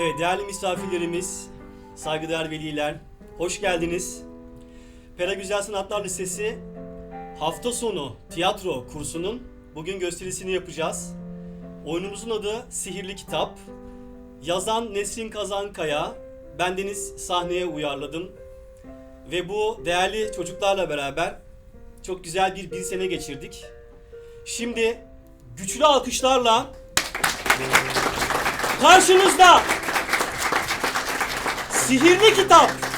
Evet değerli misafirlerimiz, saygıdeğer veliler, hoş geldiniz. Pera Güzel Sanatlar Lisesi hafta sonu tiyatro kursunun bugün gösterisini yapacağız. Oyunumuzun adı Sihirli Kitap. Yazan Nesrin Kazankaya, bendeniz sahneye uyarladım. Ve bu değerli çocuklarla beraber çok güzel bir bir sene geçirdik. Şimdi güçlü alkışlarla karşınızda Sihirli Kitap.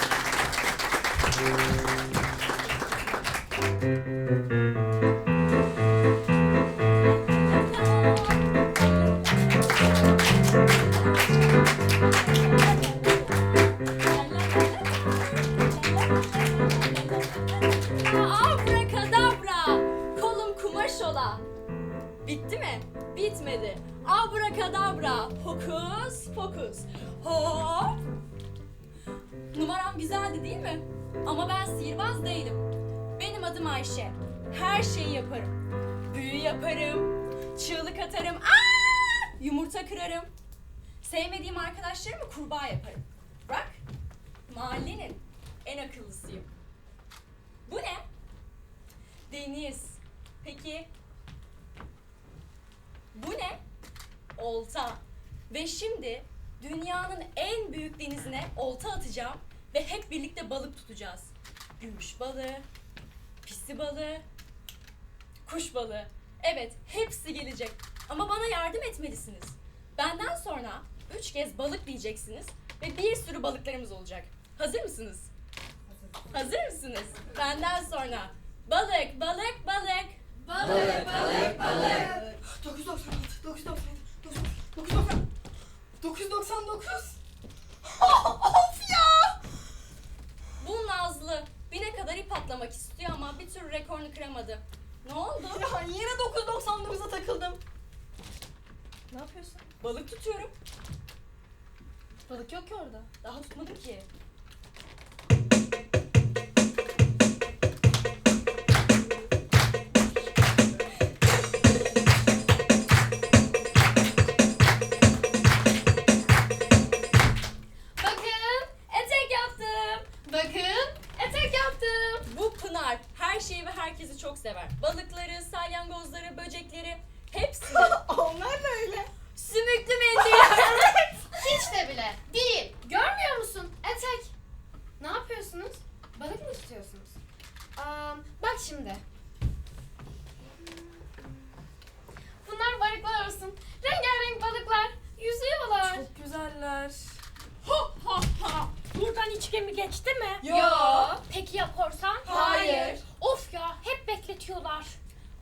Kırarım. Sevmediğim arkadaşlarımı kurbağa yaparım. Bak, mahallenin en akıllısıyım. Bu ne? Deniz. Peki bu ne? Olta. Ve şimdi dünyanın en büyük denizine olta atacağım ve hep birlikte balık tutacağız. Gümüş balığı, pisi balığı, kuş balığı. Evet, hepsi gelecek. Ama bana yardım etmelisiniz. Benden sonra üç kez balık diyeceksiniz ve bir sürü balıklarımız olacak. Hazır mısınız? Hazır mısınız? Benden sonra balık, balık, balık. Balık, balık, balık. 996, 997, 990, 999. of ya! Bu Nazlı bine kadar ip atlamak istiyor ama bir türlü rekorunu kıramadı. Ne oldu? Ya yine 999'a takıldım. Ne yapıyorsun? Balık tutuyorum. Balık yok ki orada. Daha tutmadım ki.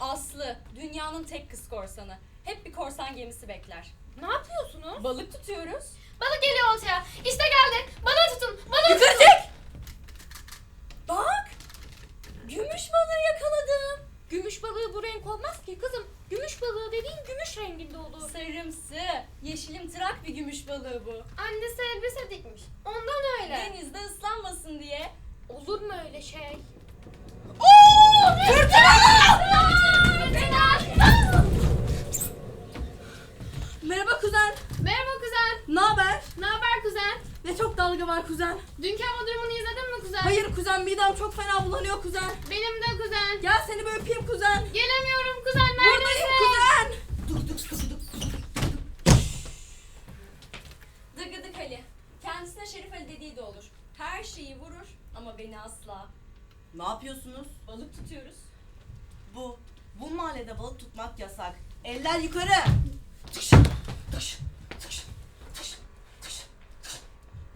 Aslı dünyanın tek kız korsanı. Hep bir korsan gemisi bekler. Ne yapıyorsunuz? Balık tutuyoruz. Balık geliyor ortaya. İşte geldi. Balığı tutun. Balığı tutun. çek! Bak! Gümüş balığı yakaladım. Gümüş balığı bu renk olmaz ki kızım. Gümüş balığı dediğin gümüş renginde olur. Sarımsı, yeşilim tırak bir gümüş balığı bu. Annesi elbise dikmiş. Ondan öyle. Denizde ıslanmasın diye. Olur mu öyle şey? Merhaba kuzen. Merhaba kuzen. Ne haber? Ne haber kuzen? Ne çok dalga var kuzen. Dünkü hava durumunu izledin mi kuzen? Hayır kuzen midem çok fena bulanıyor kuzen. Benim de kuzen. Gel seni bir öpeyim kuzen. Gelemiyorum kuzen Buradayım neredesin? kuzen. Dur dur dur dur. Dıgıdık Ali. Kendisine Şerif Ali dediği de olur. Her şeyi vurur ama beni asla. Ne yapıyorsunuz? Balık tutuyoruz. Bu, bu mahallede balık tutmak yasak. Eller yukarı. Tış, tış, tış, tış, tış, tış.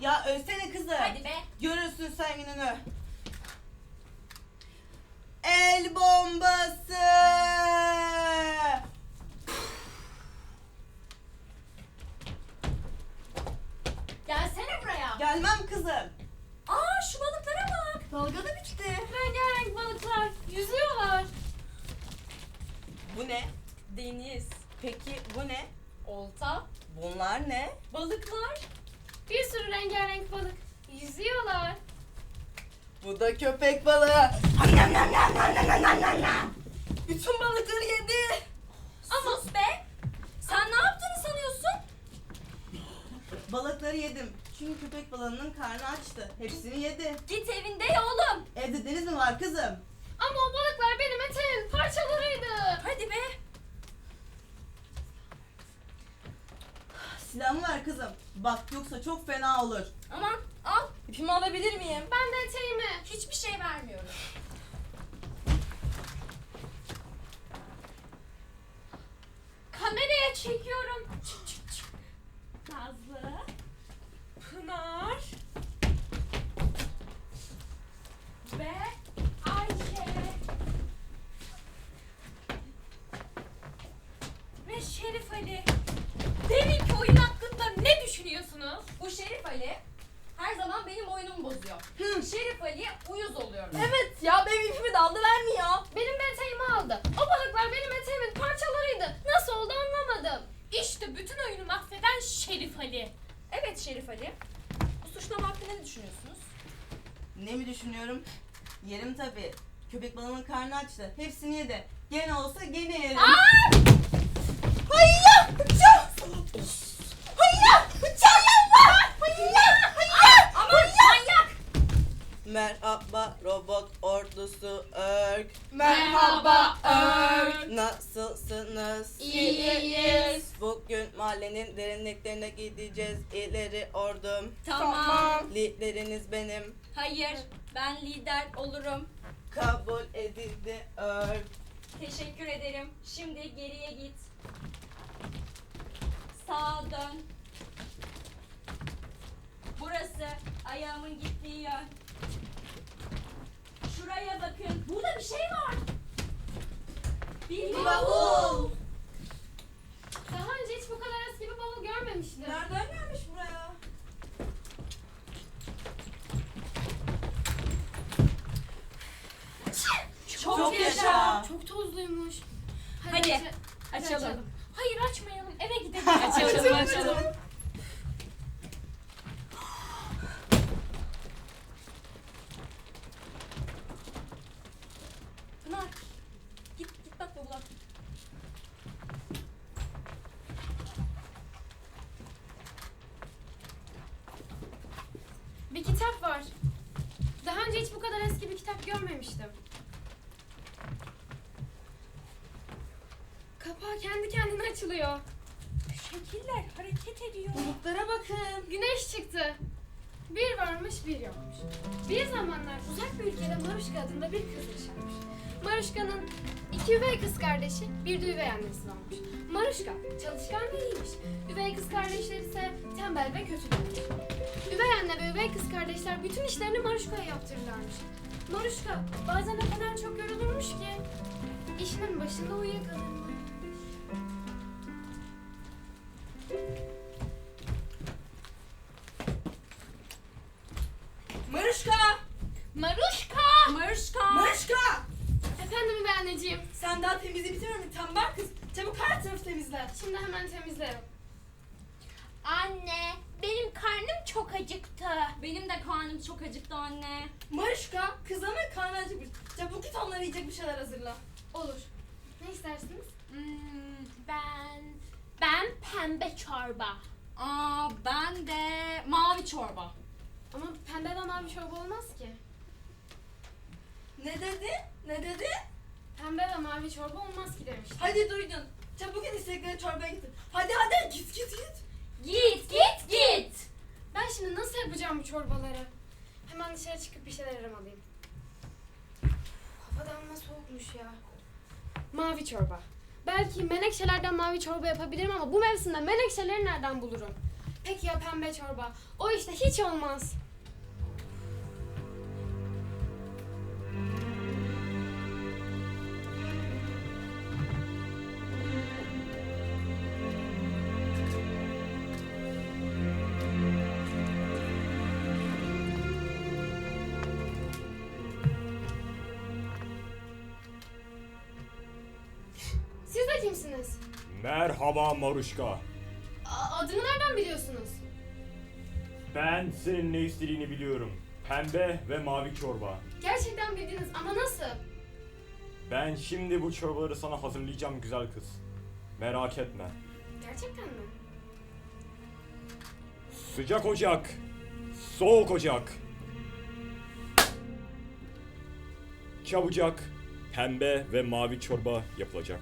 Ya ölsene kızım. Hadi be. Görürsün sen gününü. El bombası. Gelsene buraya. Gelmem kızım. Aa şu balıklara bak. Dalga da bitti. Rengarenk balıklar. Yüzüyorlar. Bu ne? Deniz, Peki bu ne? olta, Bunlar ne? balıklar. Bir sürü rengarenk balık. Yüzüyorlar. Bu da köpek balığı. Bütün balıkları yedi. Sus be. Sen ne yaptığını sanıyorsun? Balıkları yedim. Çünkü köpek balığının karnı açtı. Hepsini yedi. Git evinde ya oğlum. Evde deniz mi var kızım? Ama o balıklar benim eteğimin parçalarıydı. Hadi be. Silahımı ver kızım. Bak yoksa çok fena olur. Aman al. İpimi alabilir miyim? Ben de eteğimi. Hiçbir şey vermiyorum. Kameraya çekiyorum. Nazlı. Pınar. Ve Ayşe. Ve Şerif Ali. Deminki oyun hakkında ne düşünüyorsunuz? Bu Şerif Ali her zaman benim oyunumu bozuyor. Şerif Ali uyuz oluyorum. Evet ya benim ipimi de aldı vermiyor. Benim eteğimi aldı. O balıklar benim eteğimin parçalarıydı. Nasıl oldu anlamadım. İşte bütün oyunu mahveden Şerif Ali. Evet Şerif Ali. Bu suçlama hakkında ne düşünüyorsunuz? Ne mi düşünüyorum? Yerim tabii. Köpek balığının karnı açtı. Hepsini yedi. Gene olsa gene yerim. Hayya! Çal! Hayya! Merhaba robot ordusu Örk. Merhaba, Örk. Nasılsınız? İyiyiz. Bugün mahallenin derinliklerine gideceğiz. İleri ordum. Tamam. Lideriniz benim. Hayır ben lider olurum. Kabul edildi Örk. Teşekkür ederim. Şimdi geriye git. Sağa dön. Burası ayağımın gittiği yön. Şuraya bakın. Burada bir şey var. Bir bavul. Daha önce hiç bu kadar eski bir bavul görmemiştim. Nereden gelmiş buraya? Çok, Çok yaşa. yaşa. Çok tozluymuş. Hadi, aç- Açalım. Hayır açmayalım eve gidelim. Açalım açalım. Pınar. Git git bak bavula. Bir kitap var. Daha önce hiç bu kadar eski bir kitap görmemiştim. Kapağı kendi kendine açılıyor. Şekiller hareket ediyor. Bulutlara bakın. Güneş çıktı. Bir varmış bir yokmuş. Bir zamanlar uzak bir ülkede Maruşka adında bir kız yaşarmış. Maruşka'nın iki üvey kız kardeşi, bir de üvey annesi varmış. Maruşka çalışkan ve iyiymiş. Üvey kız kardeşler ise tembel ve kötülermiş. Üvey anne ve üvey kız kardeşler bütün işlerini Maruşka'ya yaptırırlarmış. Maruşka bazen o kadar çok yorulurmuş ki işinin başında uyuyakalırmış. Maruşka. Maruşka. Marışka. Maruşka. Efendim üvey anneciğim. Sen daha temizliği bitirmedin tembel kız. Çabuk her tarafı temizle. Şimdi hemen temizlerim. Anne benim karnım çok acıktı. Benim de karnım çok acıktı anne. Maruşka kızlarına karnı acıkmış. Çabuk git onlara yiyecek bir şeyler hazırla. Olur. Ne istersiniz? Hmm, ben ben pembe çorba. Aa ben de mavi çorba. Ama pembe ve mavi çorba olmaz ki. Ne dedi? Ne dedi? Pembe ve mavi çorba olmaz ki demiştim. Hadi duydun. Çabuk git istekleri çorbaya getir. Hadi hadi git git git. Git git git. Ben şimdi nasıl yapacağım bu çorbaları? Hemen dışarı çıkıp bir şeyler aramalıyım. Hava da amma soğukmuş ya. Mavi çorba. Belki menekşelerden mavi çorba yapabilirim ama bu mevsimde menekşeleri nereden bulurum? Peki ya pembe çorba? O işte hiç olmaz. Merhaba Maruşka. A- adımı nereden biliyorsunuz? Ben senin ne istediğini biliyorum. Pembe ve mavi çorba. Gerçekten bildiniz ama nasıl? Ben şimdi bu çorbaları sana hazırlayacağım güzel kız. Merak etme. Gerçekten mi? Sıcak ocak. Soğuk ocak. Çabucak pembe ve mavi çorba yapılacak.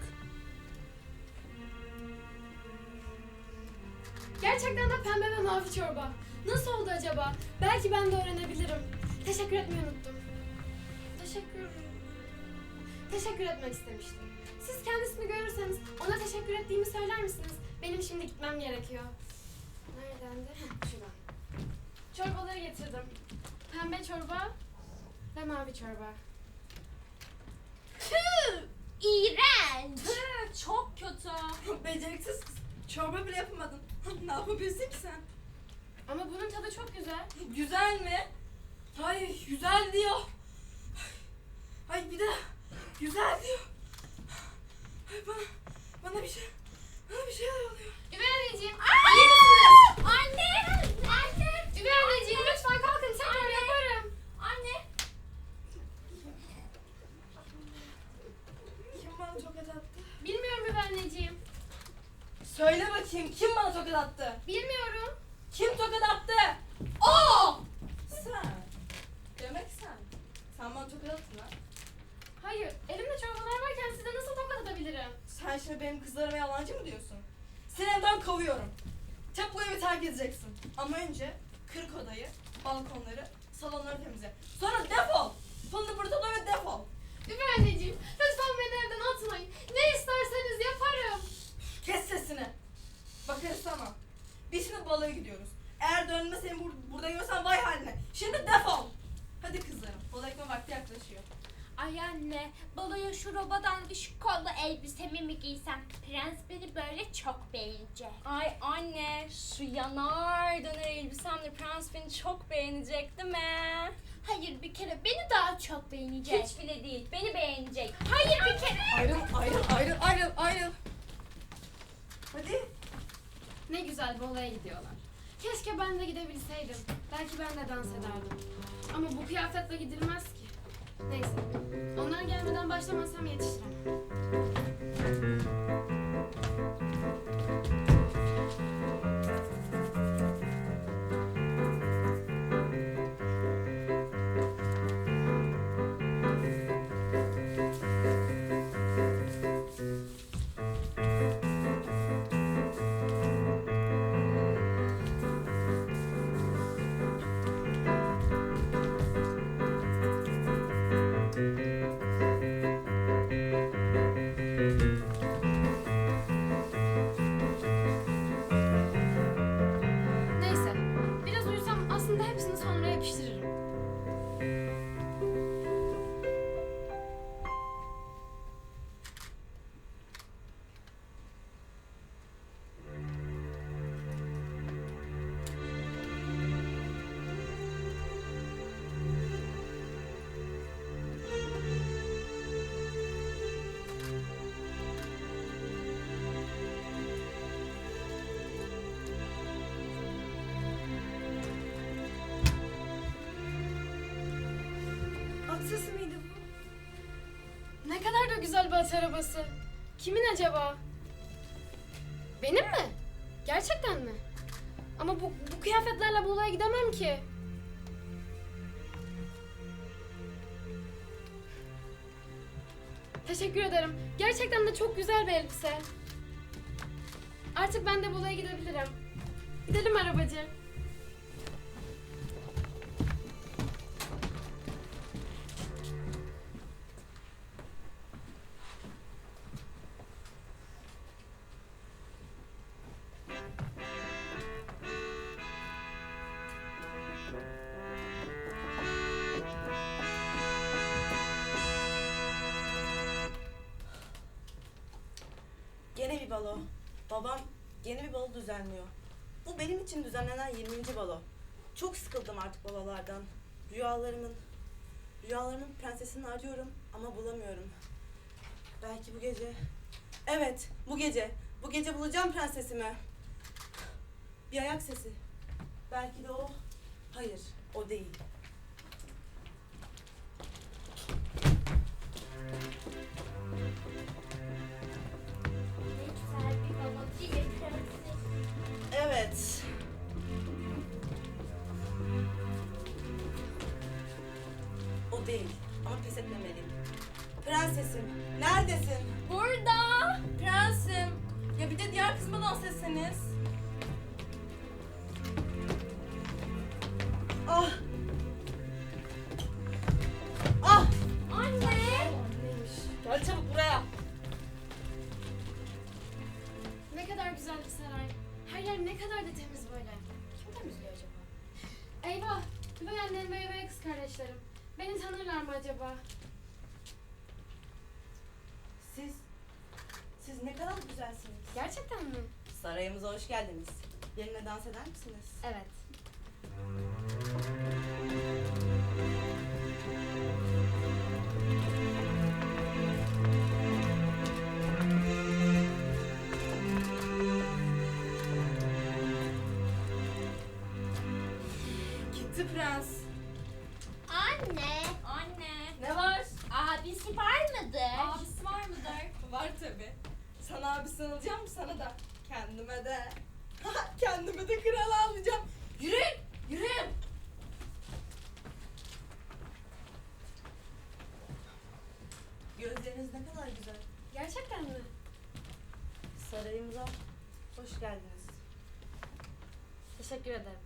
Gerçekten de pembe ve mavi çorba. Nasıl oldu acaba? Belki ben de öğrenebilirim. Teşekkür etmeyi unuttum. Teşekkür... Teşekkür etmek istemiştim. Siz kendisini görürseniz ona teşekkür ettiğimi söyler misiniz? Benim şimdi gitmem gerekiyor. Nereden de? Heh, Şuradan. Çorbaları getirdim. Pembe çorba ve mavi çorba. İğrenç. Tüh, çok kötü. Beceriksiz kız. Çorba bile yapamadın. Ne yapabilirsin ki sen? Ama bunun tadı çok güzel. Güzel mi? Hayır güzel diyor. Ay bir de güzel diyor. Ay bana, bana bir şey, bana bir şeyler oluyor. Üvey anneciğim. iyi misiniz? Anne. Anne. Üvey anneciğim lütfen kalkın tekrar yaparım. Anne. Kim bana tokat attı? Bilmiyorum Üvey anneciğim. Söyle bakayım kim bana tokat attı? Bilmiyorum. Kim tokat attı? O! Sen. Demek sen. Sen bana tokat attın ha? Hayır, elimde çorbalar varken size nasıl tokat atabilirim? Sen şimdi benim kızlarıma yalancı mı diyorsun? Seni evden kovuyorum. Çabuk bu evi terk edeceksin. Ama önce kırk odayı, balkonları, salonları temizle. Sonra defol. Pılını pırtıla ve defol. Üvey anneciğim, lütfen beni evden atmayın. Ne isterseniz yaparım. Kes sesini. Bakarız tamam. Biz şimdi balığa gidiyoruz. Eğer dönme seni bur- burada görürsem vay haline. Şimdi defol. Hadi kızlarım. Balığa gitme vakti yaklaşıyor. Ay anne, baloya şu robadan düşük kollu elbisemi mi giysem? Prens beni böyle çok beğenecek. Ay anne, şu yanar döner elbisemle prens beni çok beğenecek değil mi? Hayır bir kere beni daha çok beğenecek. Hiç bile değil, beni beğenecek. Hayır bir kere. Ayrıl, ayrıl, ayrıl, ayrıl, ayrıl. Hadi. Ne güzel bolaya gidiyorlar. Keşke ben de gidebilseydim. Belki ben de dans ederdim. Ama bu kıyafetle gidilmez ki. Neyse. Onlar gelmeden başlamasam yetiştiremem. Sesi miydi bu? Ne kadar da güzel bir at arabası. Kimin acaba? Benim mi? Gerçekten mi? Ama bu, bu kıyafetlerle Bolu'ya gidemem ki. Teşekkür ederim. Gerçekten de çok güzel bir elbise. Artık ben de Bolu'ya gidebilirim. Gidelim arabacı. Balo. Babam yeni bir balo düzenliyor. Bu benim için düzenlenen 20. balo. Çok sıkıldım artık balolardan. Rüyalarımın, rüyalarımın prensesini arıyorum ama bulamıyorum. Belki bu gece... Evet, bu gece. Bu gece bulacağım prensesimi. Bir ayak sesi. Belki de o. Hayır, o değil. Prensesim, neredesin? Burada. Prensim. Ya bir de diğer kısma dans etseniz. Ah! Ah! Anne. Gel çabuk buraya. Ne kadar güzel bir saray. Her yer ne kadar da temiz böyle. Kim temizliyor acaba? Eyvah! Üvey annem ve kız kardeşlerim. Beni tanırlar mı acaba? Siz, siz ne kadar güzelsiniz. Gerçekten mi? Sarayımıza hoş geldiniz. Benimle dans eder misiniz? Evet. Gitti prens. Anne. Anne. Ne var? Abisi var mıdır? Abisi var mıdır? Var tabi. Sana abisi alacağım sana da. Kendime de. Kendime de kral alacağım. Yürüyün. Yürüyün. Gözleriniz ne kadar güzel. Gerçekten mi? Sarayımıza hoş geldiniz. Teşekkür ederim.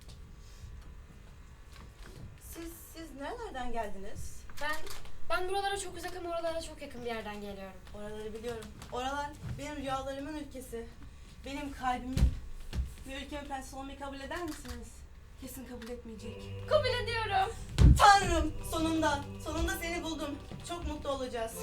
Siz, siz nerelerden geldiniz? Ben ben buralara çok uzak ama oralara çok yakın bir yerden geliyorum. Oraları biliyorum. Oralar benim rüyalarımın ülkesi. Benim kalbimin ve ülkemin prensesi olmayı kabul eder misiniz? Kesin kabul etmeyecek. Kabul ediyorum. Tanrım! Sonunda, sonunda seni buldum. Çok mutlu olacağız.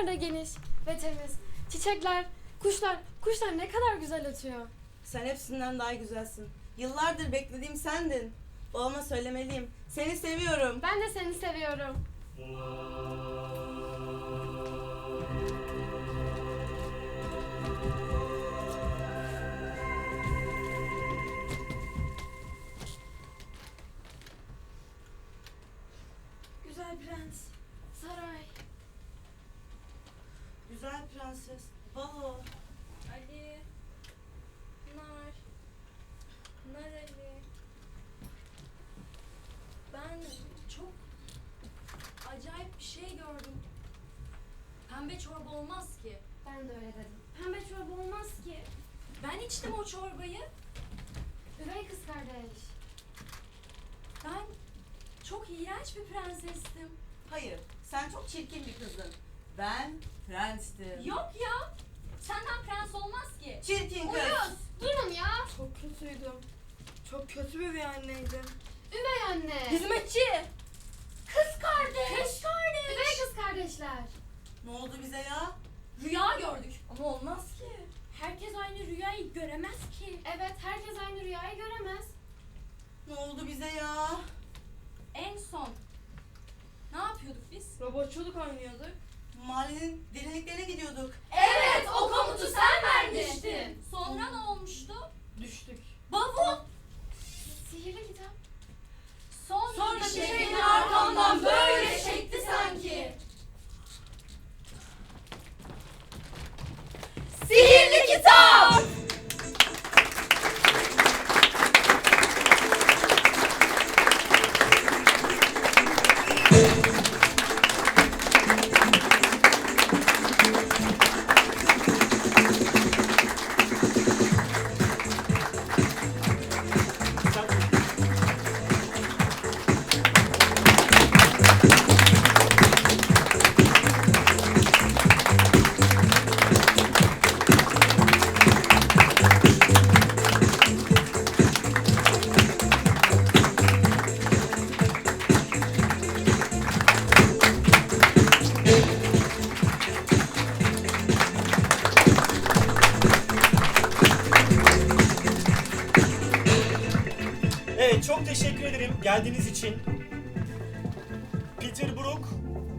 Kadar da geniş ve temiz. Çiçekler, kuşlar, kuşlar ne kadar güzel ötüyor. Sen hepsinden daha güzelsin. Yıllardır beklediğim sendin. Babama söylemeliyim. Seni seviyorum. Ben de seni seviyorum. Pembe çorba olmaz ki. Ben de öyle dedim. Pembe çorba olmaz ki. Ben içtim o çorbayı. Üvey kız kardeş. Ben çok iğrenç bir prensestim. Hayır. Sen çok çirkin bir kızdın. Ben prenstim. Yok ya. Senden prens olmaz ki. Çirkin kız. Uyuz. Durun ya. Çok kötüydüm. Çok kötü bir anneydim. Üvey anne. Hizmetçi. Kız kardeş. Kız kardeş. Üvey kız kardeşler. Ne oldu bize ya? Rüya gördük. Ama olmaz ki. Herkes aynı rüyayı göremez ki. Evet herkes aynı rüyayı göremez. Ne oldu bize ya? En son ne yapıyorduk biz? Robotçuluk oynuyorduk. Mahallenin derinliklerine gidiyorduk. Evet, o komutu sen vermiştin. Sonra ne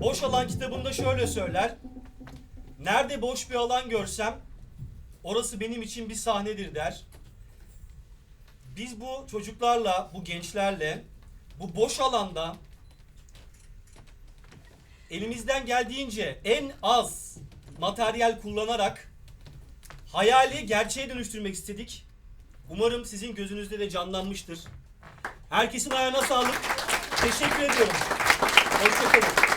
boş alan kitabında şöyle söyler. Nerede boş bir alan görsem orası benim için bir sahnedir der. Biz bu çocuklarla, bu gençlerle bu boş alanda elimizden geldiğince en az materyal kullanarak hayali gerçeğe dönüştürmek istedik. Umarım sizin gözünüzde de canlanmıştır. Herkesin ayağına sağlık. Teşekkür ediyorum. Hoşçakalın.